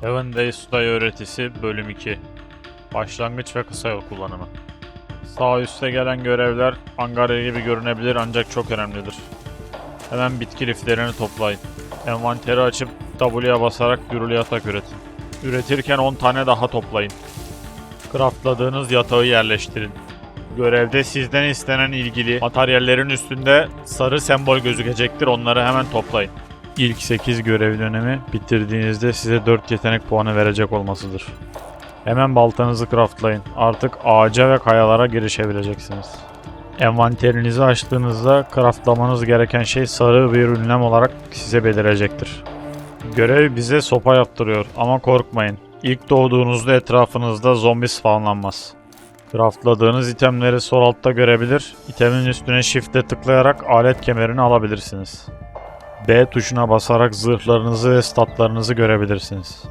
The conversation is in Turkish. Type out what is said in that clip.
Seven Days to Die öğretisi bölüm 2 Başlangıç ve kısa yol kullanımı Sağ üstte gelen görevler angarya gibi görünebilir ancak çok önemlidir. Hemen bitki liflerini toplayın. Envanteri açıp W'ye basarak gürülü yatak üretin. Üretirken 10 tane daha toplayın. Craftladığınız yatağı yerleştirin. Görevde sizden istenen ilgili materyallerin üstünde sarı sembol gözükecektir. Onları hemen toplayın. İlk 8 görev dönemi bitirdiğinizde size 4 yetenek puanı verecek olmasıdır. Hemen baltanızı craftlayın. Artık ağaca ve kayalara girişebileceksiniz. Envanterinizi açtığınızda craftlamanız gereken şey sarı bir ünlem olarak size belirecektir. Görev bize sopa yaptırıyor ama korkmayın. İlk doğduğunuzda etrafınızda zombi spawnlanmaz. Craftladığınız itemleri sol altta görebilir, itemin üstüne shift'e tıklayarak alet kemerini alabilirsiniz. B tuşuna basarak zırhlarınızı ve statlarınızı görebilirsiniz.